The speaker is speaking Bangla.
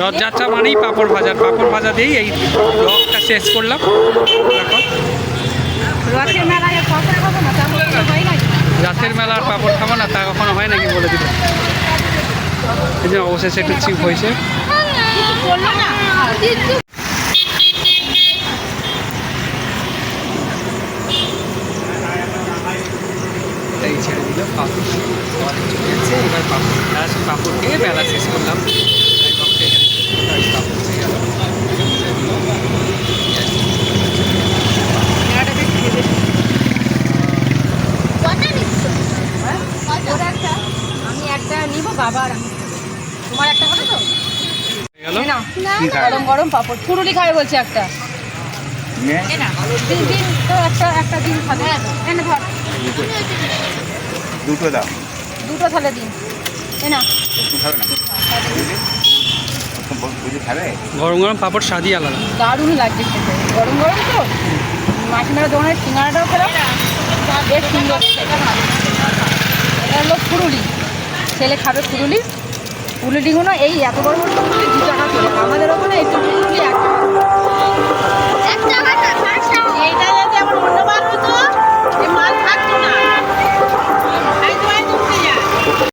রথযাত্রা মানেই পাঁপড় ভাজা পাঁপড় ভাজা দিয়েই এই ব্লগটা শেষ করলাম। রাতের মেলা আর পাঁপড় খাব না তা কখনো হয় নাকি বলে দিল? এই জন্য অবশেষে একটু চিপ হয়েছে। ছেড়ে দিল পাঁপড়। এবার পাঁপড় খেয়ে মেলা শেষ করলাম এই ব্লগটা এখানে শেষ করলাম। এই পাঁপড় খেয়ে গেল। ওটা একটা আমি তোমার একটা হবে তো? হয়ে। গরম গরম পাপড়। ফুরুলি খাবে বলছে একটা। একটা একটা দিন খাবে। এনে ধর দুটো দাও। দুটো তাহলে দিন। এ না একটু খাবে না? বুঝে খাবে? গরম গরম পাঁপড় স্বাদই আলাদা। দারুণ লাগছে খেতে। গরম গরম তো? মাসিমারা দোকানের সিঙ্গারাটাও খেলাম। বেশ সুন্দর। এটা হলো ফুরুলি ছেলে খাবে ফুলুলি ফুলুলিগুলো এই এত বড় বড় ফুরুলি দু টাকা করে